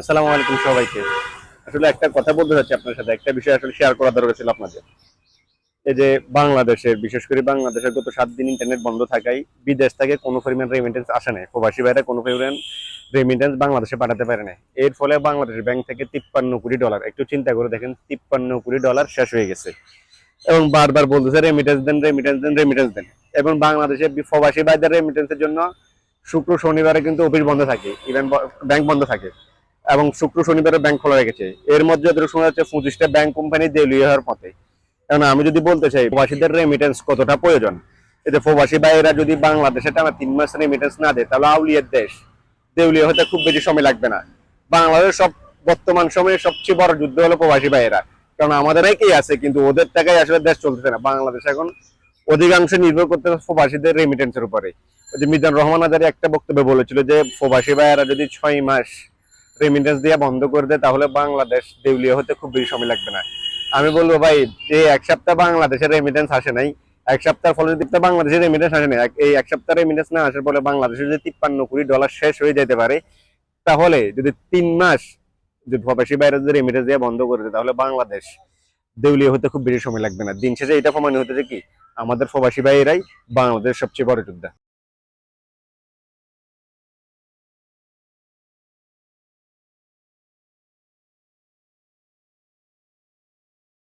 আসসালামু আলাইকুম সবাইকে। আসলে একটা কথা বলতে চাচ্ছি আপনার সাথে, একটা বিষয় আসলে শেয়ার করা দরকার ছিল আপনাদের। এই যে বাংলাদেশের, বিশেষ করে বাংলাদেশের গত সাত দিন ইন্টারনেট বন্ধ থাকায় বিদেশ থেকে কোনো পরিমাণ রেমিটেন্স আসে নাই। প্রবাসী বাইরে কোনো পরিমাণ রেমিটেন্স বাংলাদেশে পাঠাতে পারে না এর ফলে বাংলাদেশ ব্যাংক থেকে তিপ্পান্ন কোটি ডলার একটু চিন্তা করে দেখেন, তিপ্পান্ন কোটি ডলার শেষ হয়ে গেছে। এবং বারবার বলতেছে রেমিটেন্স দেন রেমিটেন্স দেন রেমিটেন্স দেন। এবং বাংলাদেশে প্রবাসী বাইদের রেমিটেন্সের জন্য শুক্র, শনিবারে কিন্তু অফিস বন্ধ থাকে ইভেন ব্যাংক বন্ধ থাকে। এবং শুক্র শনিবারে ব্যাংক খোলা রেখেছে। এর মধ্যে শোনা যাচ্ছে পঁচিশটা ব্যাংক কোম্পানি দেউলিয়া হওয়ার পথে। এখন আমি যদি বলতে চাই, প্রবাসীদের রেমিটেন্স কতটা প্রয়োজন? এতে প্রবাসী ভাইয়েরা যদি বাংলাদেশে টানা তিন মাস রেমিটেন্স না দেয়, তাহলে আউলিয়ার দেশ। দেউলিয়া হতে খুব বেশি সময় লাগবে না। বাংলাদেশ সব বর্তমান সময়ে সবচেয়ে বড় যুদ্ধ হলো প্রবাসী ভাইয়েরা। কারণ আমাদের একেই আছে, কিন্তু ওদের টাকায় আসলে দেশ চলতেছে না। বাংলাদেশ এখন অধিকাংশ নির্ভর করতে প্রবাসীদের রেমিটেন্সের উপরে। মিজান রহমান আজারি একটা বক্তব্যে বলেছিল যে, প্রবাসী ভাইয়েরা যদি ছয় মাস রেমিটেন্স দিয়ে বন্ধ করে দেয়, তাহলে বাংলাদেশ দেউলিয়া হতে খুব বেশি সময় লাগবে না। আমি বলব ভাই যে এক সপ্তাহ বাংলাদেশের রেমিটেন্স আসে নাই। এক সপ্তাহের ফলে যদি বাংলাদেশের রেমিটেন্স আসে নাই এই এক সপ্তাহ রেমিটেন্স না আসার ফলে বাংলাদেশে যদি তিপ্পান্ন কোটি ডলার শেষ হয়ে যেতে পারে, তাহলে যদি তিন মাস যদি প্রবাসী বাইরে যদি রেমিটেন্স দিয়ে বন্ধ করে দেয়, তাহলে বাংলাদেশ দেউলিয়া হতে খুব বেশি সময় লাগবে না। দিন শেষে এটা প্রমাণ হতেছে কি? আমাদের প্রবাসী ভাইয়েরাই বাংলাদেশ সবচেয়ে বড় যোদ্ধা।